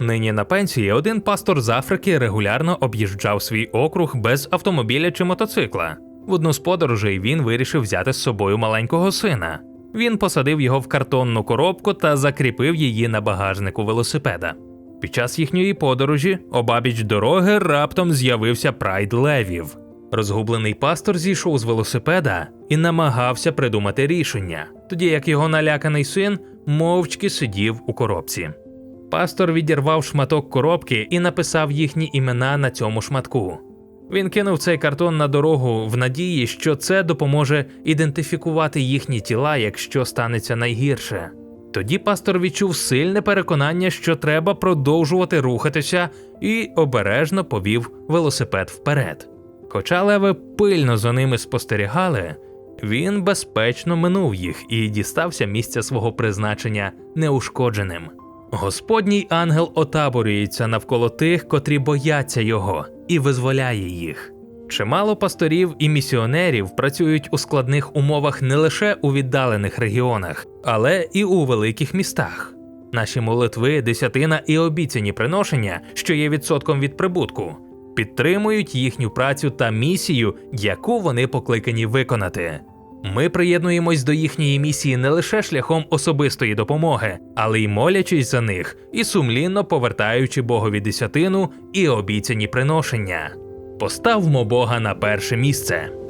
Нині на пенсії один пастор з Африки регулярно об'їжджав свій округ без автомобіля чи мотоцикла. В одну з подорожей він вирішив взяти з собою маленького сина. Він посадив його в картонну коробку та закріпив її на багажнику велосипеда. Під час їхньої подорожі обабіч дороги раптом з'явився прайд левів. Розгублений пастор зійшов з велосипеда і намагався придумати рішення, тоді як його наляканий син мовчки сидів у коробці. Пастор відірвав шматок коробки і написав їхні імена на цьому шматку. Він кинув цей картон на дорогу в надії, що це допоможе ідентифікувати їхні тіла, якщо станеться найгірше. Тоді пастор відчув сильне переконання, що треба продовжувати рухатися, і обережно повів велосипед вперед. Хоча леви пильно за ними спостерігали, він безпечно минув їх і дістався місця свого призначення неушкодженим. Господній ангел отаборюється навколо тих, котрі бояться його, і визволяє їх. Чимало пасторів і місіонерів працюють у складних умовах не лише у віддалених регіонах, але і у великих містах. Наші молитви, десятина і обіцяні приношення, що є відсотком від прибутку, підтримують їхню працю та місію, яку вони покликані виконати. Ми приєднуємось до їхньої місії не лише шляхом особистої допомоги, але й молячись за них і сумлінно повертаючи Богові десятину і обіцяні приношення. Поставмо Бога на перше місце.